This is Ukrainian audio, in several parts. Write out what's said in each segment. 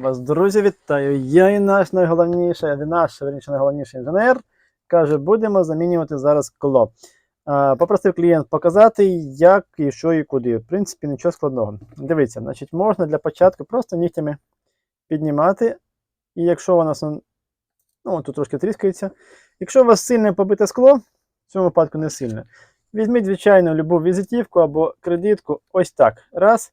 Вас, друзі, вітаю! Я і наш найголовніший, наш верніше найголовніший інженер. Каже, будемо замінювати зараз скло. А, Попросив клієнт показати, як і що і куди. В принципі, нічого складного. Дивіться, значить, можна для початку просто нігтями піднімати. І якщо у нас ну, тут трошки тріскається. Якщо у вас сильне побите скло, в цьому випадку не сильне, візьміть, звичайно, любу візитівку або кредитку. Ось так. Раз.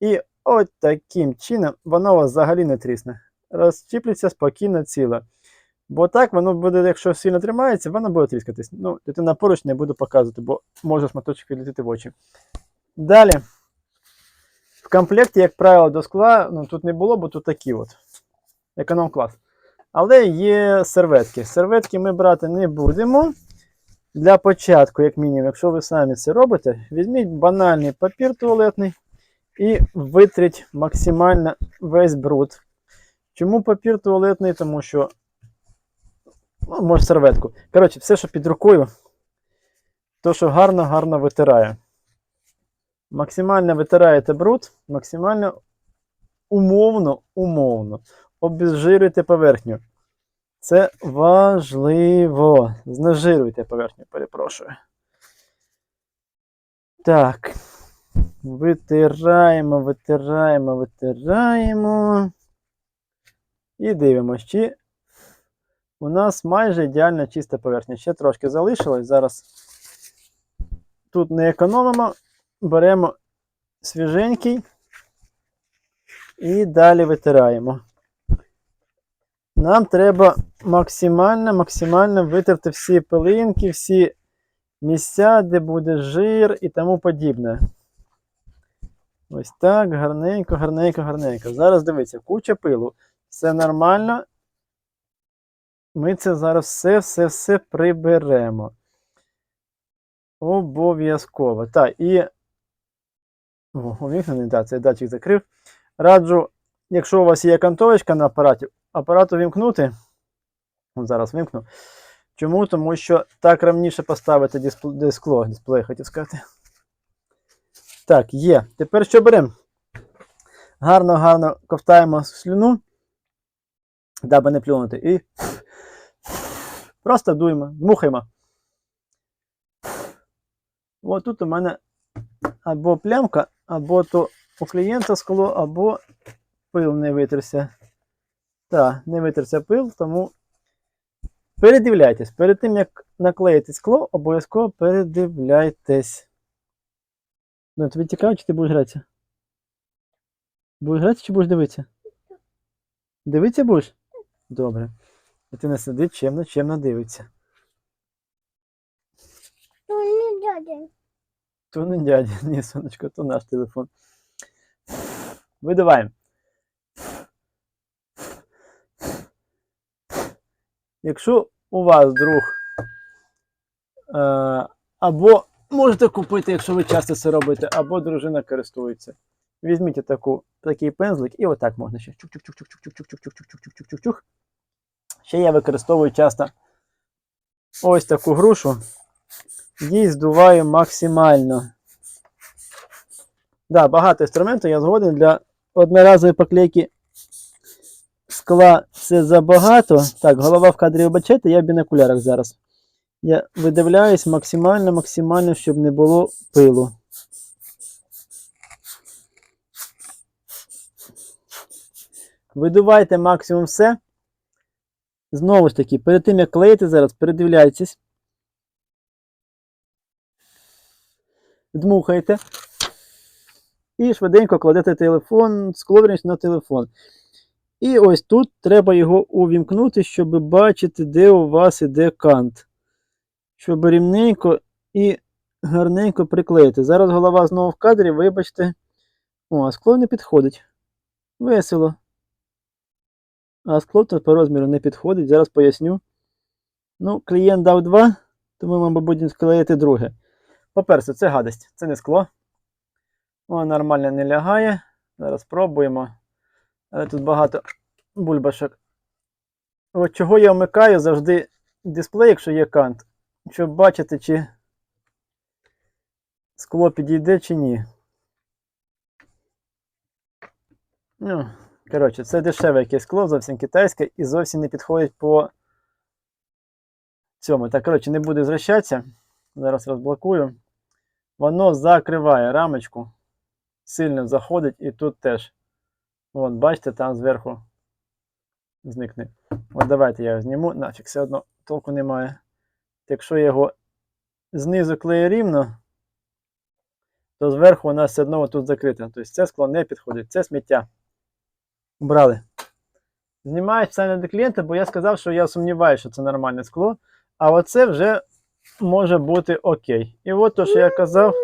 І От таким чином воно вас взагалі не трісне. Розчіплюється спокійно ціле. Бо так воно буде, якщо сильно тримається, воно буде тріскатись. Ну, дитина поруч не буду показувати, бо може шматочок відлетіти в очі. Далі. В комплекті, як правило, до скла ну, тут не було, бо тут такі от. Економ-клас. Але є серветки. Серветки ми брати не будемо. Для початку, як мінімум, якщо ви самі це робите, візьміть банальний папір туалетний і витріть максимально весь бруд. Чому папір туалетний? Тому що, ну, може, серветку. Коротше, все, що під рукою, то, що гарно-гарно витирає. Максимально витираєте бруд, максимально умовно, умовно обезжирюйте поверхню. Це важливо. Знежируйте поверхню, перепрошую. Так. Витираємо, витираємо, витираємо. І дивимося, чи у нас майже ідеально чиста поверхня. Ще трошки залишилось. Зараз тут не економимо, беремо свіженький і далі витираємо. Нам треба максимально, максимально витерти всі пилинки, всі місця, де буде жир і тому подібне. Ось так, гарненько, гарненько, гарненько. Зараз дивіться, куча пилу. Все нормально. Ми це зараз все-все-все приберемо. Обов'язково. Так, і. Увімкнений, так, цей датчик закрив. Раджу, якщо у вас є кантовочка на апараті, апарат увімкнути. Зараз вимкну. Чому? Тому що так равніше поставити дисплей, дисплей, хотів сказати. Так, є. Тепер що беремо? Гарно-гарно ковтаємо слюну, даби не плюнути. І просто дуємо, дмухаємо. Ось тут у мене або плямка, або то у клієнта скло, або пил не витерся. Так, не витерся пил, тому передивляйтесь. Перед тим, як наклеїти скло, обов'язково передивляйтесь. Ну, тобі цікаво, чи ти будеш гратися? Будеш гратися чи будеш дивитися? Дивитися будеш? Добре. Дитина сидить, чемно, чемно дивиться. Ну, не дядя. То не дядя, ні, сонечко, то наш телефон. Видаваємо. Якщо у вас друг е, або можете купити, якщо ви часто це робите, або дружина користується. Візьміть таку, такий пензлик і отак можна ще. Чук-чук-чук-чук-чук-чук-чук-чук-чук-чук-чук-чук-чук. Ще я використовую часто ось таку грушу. Її здуваю максимально. Да, багато інструментів я згоден для одноразової поклейки скла це забагато. Так, голова в кадрі вибачайте, я в бінокулярах зараз. Я видивляюсь максимально, максимально, щоб не було пилу. Видувайте максимум все. Знову ж таки, перед тим як клеїти зараз, передивляйтесь. Дмухайте. І швиденько кладете телефон, скло на телефон. І ось тут треба його увімкнути, щоб бачити, де у вас іде кант. Щоб рівненько і гарненько приклеїти. Зараз голова знову в кадрі, вибачте. О, а скло не підходить. Весело. А скло то по розміру не підходить. Зараз поясню. Ну, клієнт дав два, тому ми, будемо склеїти друге. По-перше, це гадость, це не скло. Воно нормально не лягає. Зараз спробуємо. Але тут багато бульбашок. От чого я вмикаю завжди дисплей, якщо є кант, щоб бачити, чи скло підійде, чи ні. Ну, Коротше, це дешеве якесь скло, зовсім китайське, і зовсім не підходить по цьому. Так, коротше, не буду звращатися. Зараз розблокую. Воно закриває рамочку, сильно заходить і тут теж. Вон, бачите, там зверху зникне. От давайте я його зніму. Нафіг, все одно толку немає. Якщо його знизу клею рівно, то зверху у нас все одно тут закрите. Тобто це скло не підходить, це сміття. Убрали. Знімаю спеціально для клієнта, бо я сказав, що я сумніваюся, що це нормальне скло. А оце вже може бути окей. І от то, що я казав,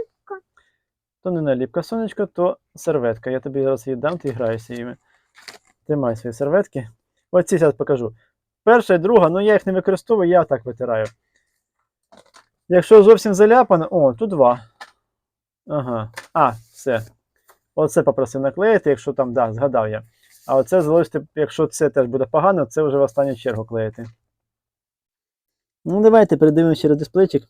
то не наліпка сонечко, то серветка. Я тобі зараз її дам, ти граєшся їми. Тримай свої серветки. Оці зараз покажу. Перша і друга, ну я їх не використовую, я так витираю. Якщо зовсім заляпано, о, тут два. Ага. А, все. Оце попросив наклеїти, якщо там, да, згадав я. А оце залишити, якщо це теж буде погано, це вже в останню чергу клеїти. Ну, давайте передивимося через дисплейчик.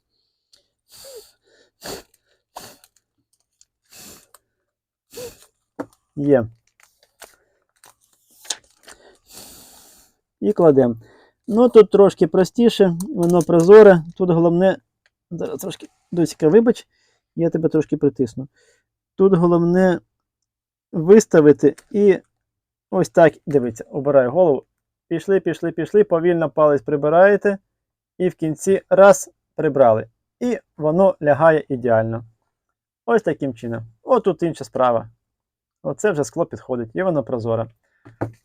Є. І кладемо. Ну, тут трошки простіше, воно прозоре. Тут головне. Зараз трошки досіка, вибач, я тебе трошки притисну. Тут головне виставити і ось так, дивіться, обираю голову. Пішли, пішли, пішли, повільно палець прибираєте. І в кінці раз прибрали. І воно лягає ідеально. Ось таким чином. О, тут інша справа. Оце вже скло підходить, і воно прозоре.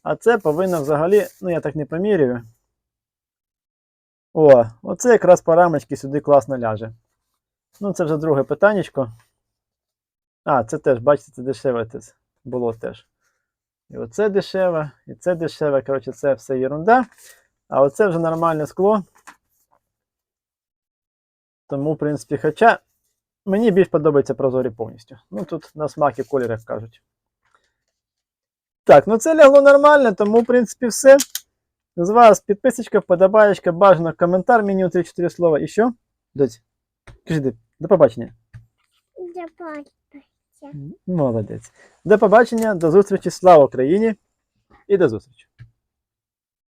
А це повинно взагалі, ну я так не поміряю. О, оце якраз по рамочці сюди класно ляже. Ну, це вже друге питаннячко. А, це теж, бачите, це дешеве те- було теж. І оце дешеве, і це дешеве. Коротше, це все ерунда. А оце вже нормальне скло. Тому, в принципі, хоча мені більш подобається прозорі повністю. Ну, тут на смак і колір, як кажуть. Так, ну це лягло нормально, тому, в принципі, все. З вас підписочка, вподобаєчка, бажано коментар, мінімум 3-4 слова. І що? Доць, кажи, до- до побачення. Молодець. До побачення, до зустрічі. Слава Україні і до зустрічі.